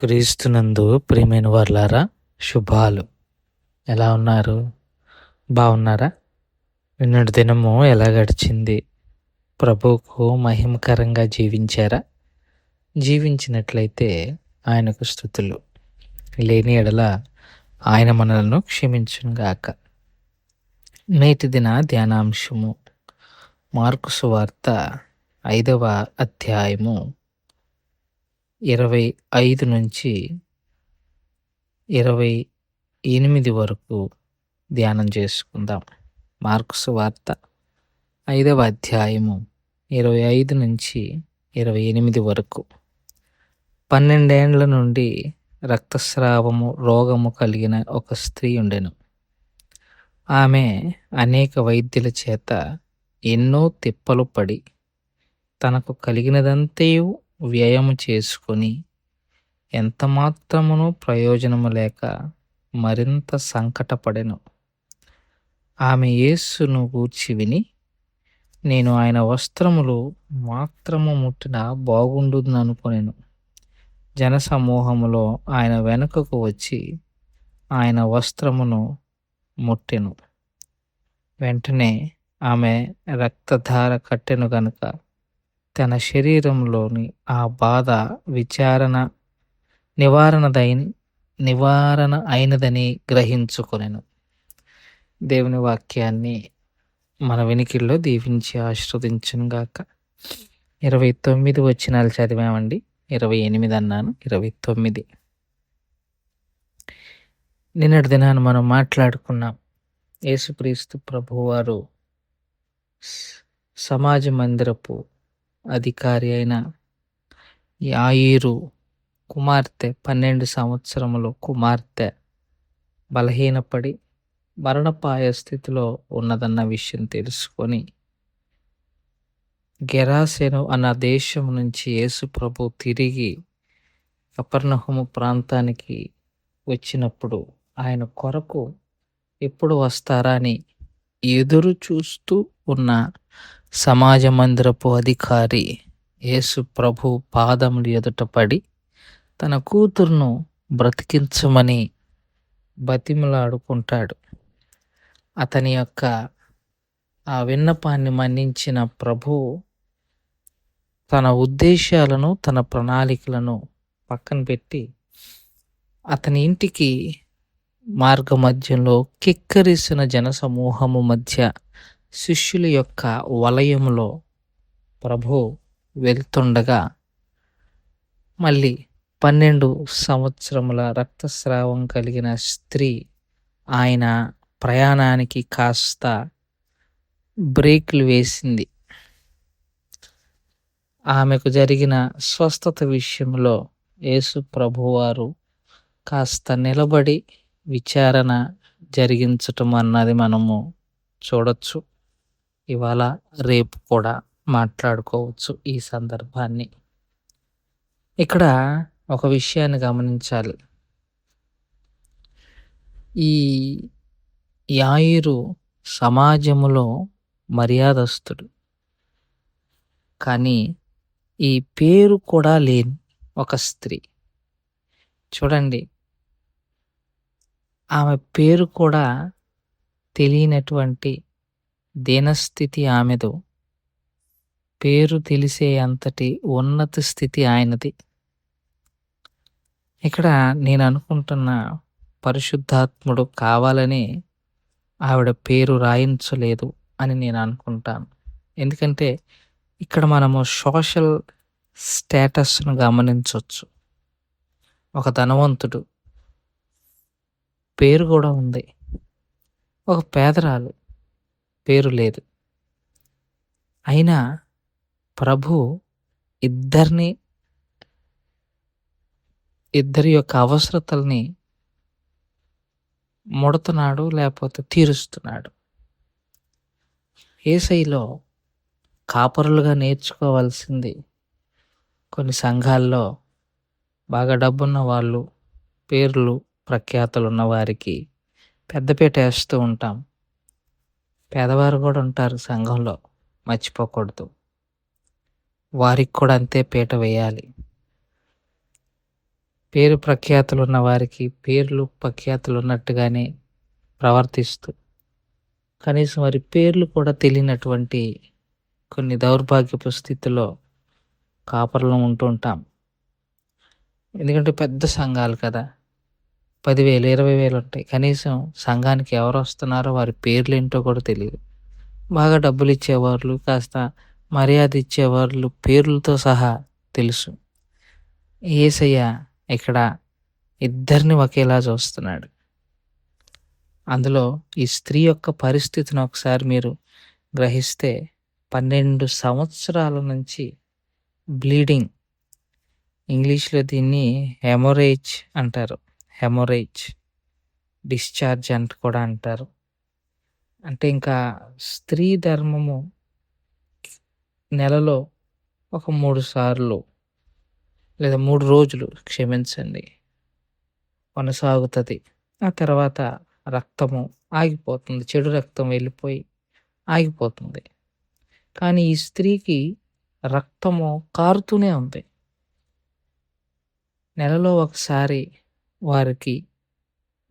క్రీస్తునందు ప్రియమైన వర్లారా శుభాలు. ఎలా ఉన్నారు? బాగున్నారా నిన్నటి దినము ఎలా గడిచింది? ప్రభువుకు మహిమకరంగా జీవించారా? జీవించినట్లయితే ఆయనకు స్థుతులు. లేని ఎడల ఆయన మనలను క్షమించునుగాక నేటి దిన ధ్యానాంశము. మార్కు సువార్త ఐదవ అధ్యాయము ఇరవై ఐదు నుంచి ఇరవై ఎనిమిది వరకు ధ్యానం చేసుకుందాం. మార్క్స్ వార్త ఐదవ అధ్యాయము ఇరవై ఐదు నుంచి ఇరవై ఎనిమిది వరకు. పన్నెండేండ్ల నుండి రక్తస్రావము రోగము కలిగిన ఒక స్త్రీ ఉండెను. ఆమె అనేక వైద్యుల చేత ఎన్నో తిప్పలు పడి తనకు కలిగినదంతయు వ్యయము చేసుకొని ఎంత మాత్రమును ప్రయోజనము లేక మరింత సంకటపడెను. ఆమె యేసును గూర్చి విని నేను ఆయన వస్త్రములు మాత్రము ముట్టిన బాగుండుననుకొనెను జనసమూహములో ఆయన వెనుకకు వచ్చి ఆయన వస్త్రమును ముట్టెను. వెంటనే ఆమె రక్తధార కట్టెను గనుక తన శరీరంలోని ఆ బాధ విచారణ నివారణదైన నివారణ అయినదని గ్రహించుకొనెను. దేవుని వాక్యాన్ని మన వెనికిల్లో దీవించి ఆశ్రవదించునుగాక. ఇరవై తొమ్మిది వచ్చినాలు చదివామండి. ఇరవై ఎనిమిది అన్నాను. ఇరవై తొమ్మిది. నిన్నటి దినాన్ని మనం మాట్లాడుకున్నాం. యేసుక్రీస్తు ప్రభువారు సమాజ మందిరపు అధికారి అయిన యాయిరు కుమార్తె పన్నెండు సంవత్సరములు కుమార్తె బలహీనపడి మరణపాయ స్థితిలో ఉన్నదన్న విషయం తెలుసుకొని గెరాసెను అన్న దేశం నుంచి యేసు ప్రభు తిరిగి కపర్ణహుము ప్రాంతానికి వచ్చినప్పుడు ఆయన కొరకు ఎప్పుడు వస్తారా అని ఎదురు చూస్తూ ఉన్న సమాజ మందిరపు అధికారి యేసు ప్రభు పాదములు ఎదుట పడి తన కూతురును బ్రతికించమని బతిమలాడుకుంటాడు. అతని యొక్క ఆ విన్నపాన్ని మన్నించిన ప్రభు తన ఉద్దేశాలను తన ప్రణాళికలను పక్కన పెట్టి అతని ఇంటికి మార్గ మధ్యంలో కిక్కరిసిన జనసమూహము మధ్య శిష్యుల యొక్క వలయంలో ప్రభు వెళ్తుండగా మళ్ళీ పన్నెండు సంవత్సరముల రక్తస్రావం కలిగిన స్త్రీ ఆయన ప్రయాణానికి కాస్త బ్రేక్లు వేసింది. ఆమెకు జరిగిన స్వస్థత విషయంలో యేసు ప్రభువారు కాస్త నిలబడి విచారణ జరిగించటం అన్నది మనము చూడొచ్చు. ఇవాళ రేపు కూడా మాట్లాడుకోవచ్చు ఈ సందర్భాన్ని. ఇక్కడ ఒక విషయాన్ని గమనించాలి. ఈ యాయిరు సమాజములో మర్యాదస్తుడు. కానీ ఈ పేరు కూడా లేని ఒక స్త్రీ. చూడండి. ఆమె పేరు కూడా తెలియనటువంటి దీనస్థితి ఆమెదో పేరు తెలిసే అంతటి ఉన్నత స్థితి ఆయనది. ఇక్కడ నేను అనుకుంటున్న పరిశుద్ధాత్ముడు కావాలని ఆవిడ పేరు రాయించలేదు అని నేను అనుకుంటాను. ఎందుకంటే ఇక్కడ మనము సోషల్ స్టేటస్ను గమనించవచ్చు ఒక ధనవంతుడు పేరు కూడా ఉంది. ఒక పేదరాలు పేరు లేదు. అయినా ప్రభు ఇద్దరిని ఇద్దరి యొక్క అవసరతల్ని ముడుతున్నాడు లేకపోతే తీరుస్తున్నాడు. ఏసైలో కాపరులుగా నేర్చుకోవాల్సింది కొన్ని సంఘాల్లో బాగా డబ్బున్న వాళ్ళు పేర్లు ప్రఖ్యాతులు ఉన్న వారికి పెద్దపేట వేస్తూ ఉంటాం. పేదవారు కూడా ఉంటారు సంఘంలో మర్చిపోకూడదు. వారికి కూడా అంతే పీట వేయాలి. పేరు ప్రఖ్యాతులు ఉన్న వారికి పేర్లు ప్రఖ్యాతులు ఉన్నట్టుగానే ప్రవర్తిస్తూ కనీసం వారి పేర్లు కూడా తెలియనటువంటి కొన్ని దౌర్భాగ్యపు స్థితిలో కాపర్లు ఉంటాం ఎందుకంటే పెద్ద సంఘాలు కదా. పదివేలు ఇరవై వేలు ఉంటాయి. కనీసం సంఘానికి ఎవరు వస్తున్నారో వారి పేర్లు ఏంటో కూడా తెలియదు బాగా డబ్బులు ఇచ్చేవాళ్ళు కాస్త మర్యాద ఇచ్చేవాళ్ళు పేర్లతో సహా తెలుసు. ఏసయ్య ఇక్కడ ఇద్దరిని ఒకేలా చూస్తున్నాడు. అందులో ఈ స్త్రీ యొక్క పరిస్థితిని ఒకసారి మీరు గ్రహిస్తే పన్నెండు సంవత్సరాల నుంచి బ్లీడింగ్. ఇంగ్లీష్లో దీన్ని హెమోరేజ్ అంటారు. హెమొరేజ్ డిశ్చార్జ్ అంట కూడా అంటారు. అంటే ఇంకా స్త్రీ ధర్మము నెలలో ఒక మూడు సార్లు లేదా మూడు రోజులు క్షమించండి కొనసాగుతుంది. ఆ తర్వాత రక్తము ఆగిపోతుంది చెడు రక్తం వెళ్ళిపోయి ఆగిపోతుంది. కానీ ఈ స్త్రీకి రక్తము కారుతూనే ఉంది. నెలలో ఒకసారి వారికి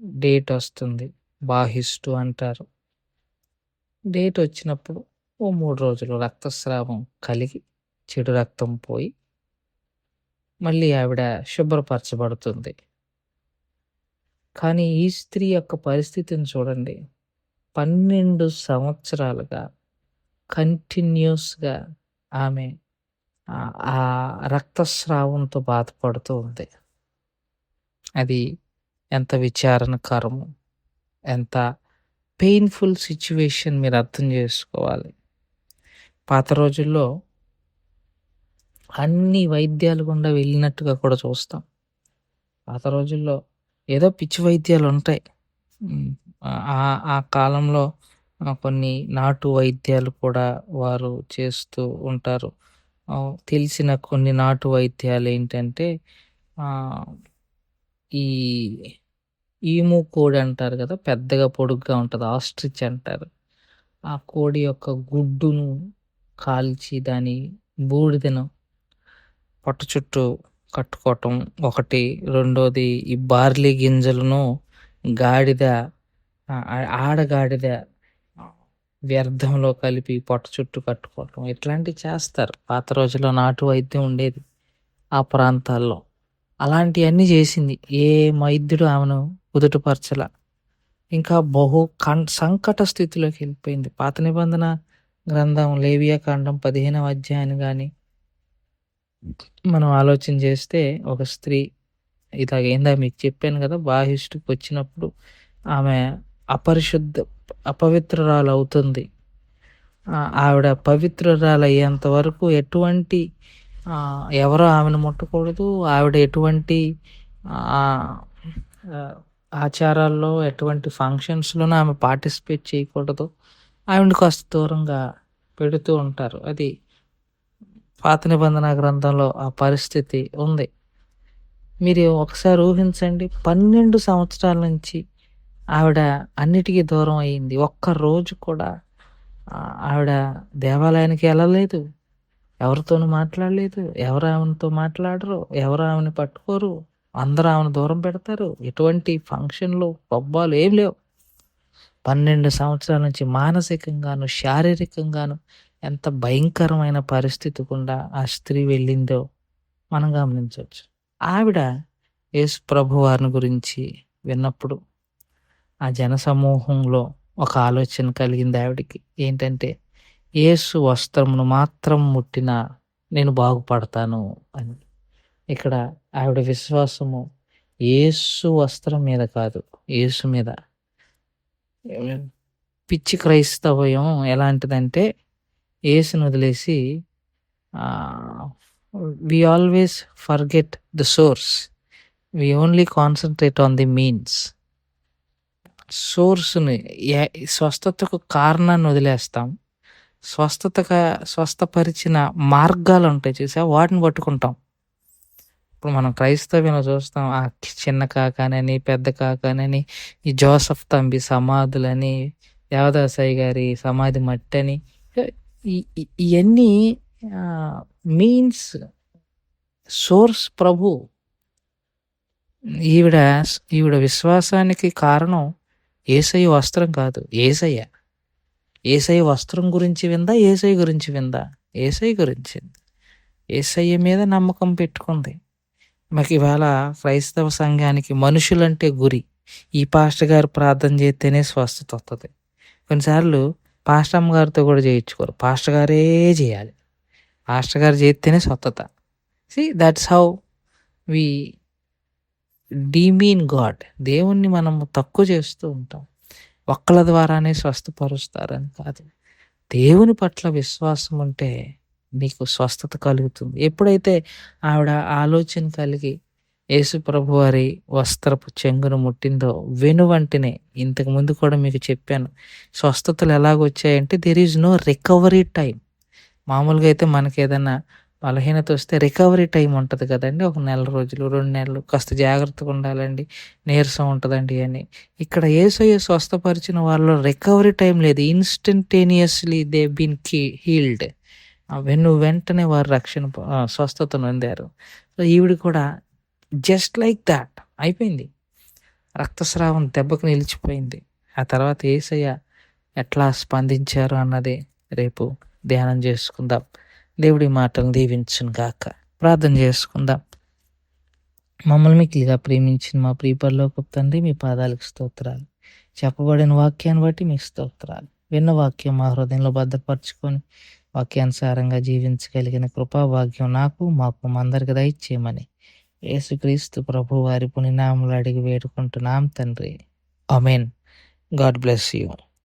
డేట్ వస్తుంది. బాహిస్టు అంటారు. డేట్ వచ్చినప్పుడు ఓ మూడు రోజులు రక్తస్రావం కలిగి చెడు రక్తం పోయి మళ్ళీ ఆవిడ శుభ్రపరచబడుతుంది. కానీ ఈ స్త్రీ యొక్క పరిస్థితిని చూడండి. పన్నెండు సంవత్సరాలుగా కంటిన్యూస్గా ఆమె ఆ రక్తస్రావంతో బాధపడుతూ ఉంది. అది ఎంత విచారణకరము ఎంత పెయిన్ఫుల్ సిచ్యువేషన్ మీరు అర్థం చేసుకోవాలి. పాత రోజుల్లో అన్ని వైద్యాలు గుండా వెళ్ళినట్టుగా కూడా చూస్తాం. పాత రోజుల్లో ఏదో పిచ్చి వైద్యాలు ఉంటాయి. ఆ కాలంలో కొన్ని నాటు వైద్యాలు కూడా వారు చేస్తూ ఉంటారు. తెలిసిన కొన్ని నాటు వైద్యాలు ఏంటంటే ఈ ఈము కోడి అంటారు కదా పెద్దగా పొడుగ్గా ఉంటుంది ఆస్ట్రిచ్ అంటారు. ఆ కోడి యొక్క గుడ్డును కాల్చి దాని బూడిదను పొట్ట చుట్టూ కట్టుకోవటం ఒకటి. రెండోది ఈ బార్లీ గింజలను గాడిద ఆడగాడిద వ్యర్థంలో కలిపి పొట్ట చుట్టూ కట్టుకోవటం. ఇట్లాంటివి చేస్తారు. పాత రోజుల్లో నాటు వైద్యం ఉండేది ఆ ప్రాంతాల్లో. అలాంటివన్నీ చేసింది. ఏ వైద్యుడు ఆమెను కుదుటపరచల. ఇంకా బహు కం సంకట స్థితిలోకి వెళ్ళిపోయింది. పాత నిబంధన గ్రంథం లేవియా కాండం పదిహేనవ అధ్యాయాన్ని కానీ మనం ఆలోచన చేస్తే ఒక స్త్రీ ఇలాగ ఏందా మీకు చెప్పాను కదా బాహిష్టికి వచ్చినప్పుడు ఆమె అపరిశుద్ధ అపవిత్రరాలు అవుతుంది. ఆవిడ పవిత్రరాలు అయ్యేంత వరకు ఎటువంటి ఎవరు ఆమెను ముట్టకూడదు. ఆవిడ ఎటువంటి ఆచారాల్లో ఎటువంటి ఫంక్షన్స్లోనూ ఆమె పార్టిసిపేట్ చేయకూడదు. ఆవిడ కాస్త దూరంగా పెడుతూ ఉంటారు. అది పాత నిబంధన గ్రంథంలో ఆ పరిస్థితి ఉంది. మీరు ఒకసారి ఊహించండి పన్నెండు సంవత్సరాల నుంచి ఆవిడ అన్నిటికీ దూరం అయ్యింది. ఒక్క రోజు కూడా ఆవిడ దేవాలయానికి వెళ్ళలేదు. ఎవరితోనూ మాట్లాడలేదు ఎవరు ఆమెతో మాట్లాడరు ఎవరు ఆమెను పట్టుకోరు అందరూ ఆమెను దూరం పెడతారు. ఎటువంటి ఫంక్షన్లు పబ్బాలు ఏం లేవు. పన్నెండు సంవత్సరాల నుంచి మానసికంగాను శారీరకంగాను ఎంత భయంకరమైన పరిస్థితి గుండా ఆ స్త్రీ వెళ్ళిందో మనం గమనించవచ్చు. ఆవిడ యేసు ప్రభు వారిని గురించి విన్నప్పుడు ఆ జన సమూహంలో ఒక ఆలోచన కలిగింది ఆవిడకి. ఏంటంటే ఏసు వస్త్రమును మాత్రం ముట్టిన నేను బాగుపడతాను అని. ఇక్కడ ఆవిడ విశ్వాసము ఏసు వస్త్రం మీద కాదు ఏసు మీద. పిచ్చి క్రైస్తవయం ఎలాంటిదంటే ఏసును వదిలేసి we always forget the source we only concentrate on the means సోర్స్ని స్వస్థతకు కారణాన్ని వదిలేస్తాం. స్వస్థతగా స్వస్థపరిచిన మార్గాలు ఉంటాయి చూసా వాటిని పట్టుకుంటాం. ఇప్పుడు మనం క్రైస్తవ్యంలో చూస్తాం ఆ చిన్న కాకానని పెద్ద కాకానని ఈ జోసఫ్ తంబి సమాధులని దేవదాసాయి గారి సమాధి మట్టి అని ఇవన్నీ మీన్స్ సోర్స్ ప్రభు. ఈవిడ ఈవిడ విశ్వాసానికి కారణం ఏసయ్య వస్త్రం కాదు ఏసయ్య. ఏసై వస్త్రం గురించి విందా? ఏసై గురించి విందా? ఏసై గురించి ఏసయ్య మీద నమ్మకం పెట్టుకుంది. మాకు ఇవాళ క్రైస్తవ సంఘానికి మనుషులంటే గురి. ఈ పాస్టర్ గారు ప్రార్థన చేస్తేనే స్వస్థత వస్తుంది కొన్నిసార్లు పాస్టర్ గారితో కూడా చేయించుకోరు. పాస్టర్ గారే చేయాలి. పాస్టర్ గారు చేస్తేనే స్వస్థత. See that's how we demean God దేవుణ్ణి మనం తక్కువ చేస్తూ ఉంటాం. ఒక్కల ద్వారానే స్వస్థపరుస్తారని కాదు. దేవుని పట్ల విశ్వాసం ఉంటే నీకు స్వస్థత కలుగుతుంది. ఎప్పుడైతే ఆవిడ ఆలోచన కలిగి యేసు ప్రభు వారి వస్త్రపు చెంగును ముట్టిందో వెను వంటినే ఇంతకు ముందు కూడా మీకు చెప్పాను స్వస్థతలు ఎలాగొచ్చాయంటే there is no recovery time మామూలుగా అయితే మనకి ఏదైనా బలహీనత వస్తే రికవరీ టైం ఉంటుంది కదండి. ఒక నెల రోజులు రెండు నెలలు కాస్త జాగ్రత్తగా ఉండాలండి. నీరసం ఉంటుందండి అని. ఇక్కడ ఏసయ్య స్వస్థపరిచిన వాళ్ళలో రికవరీ టైం లేదు. ఇన్స్టంటేనియస్లీ దే బీన్ కీ హీల్డ్. వెన్ను వెంటనే వారు రక్షణ స్వస్థతను పొందారు సో ఈవిడ కూడా జస్ట్ లైక్ దాట్ అయిపోయింది. రక్తస్రావం దెబ్బకు నిలిచిపోయింది. ఆ తర్వాత ఏసయ్య ఎట్లా స్పందించారు అన్నది రేపు ధ్యానం చేసుకుందాం. దేవుడి మాటలు దీవించును గాక. ప్రార్థన చేసుకుందాం. మమ్మల్ని మిక్కిలిగా ప్రేమించిన మా ప్రియపరలోకి తండ్రి మీ పాదాలకు స్తోత్రాలు. చెప్పబడిన వాక్యాన్ని బట్టి మీకు స్తోత్రాలు. విన్న వాక్యం మా హృదయంలో భద్రపరచుకొని వాక్యానుసారంగా జీవించగలిగిన కృపా భాగ్యం నాకు మాకు అందరికి దయచేయమని యేసుక్రీస్తు ప్రభు వారి పుణ్యనాములు అడిగి వేడుకుంటున్నాం తండ్రి. Amen God bless you.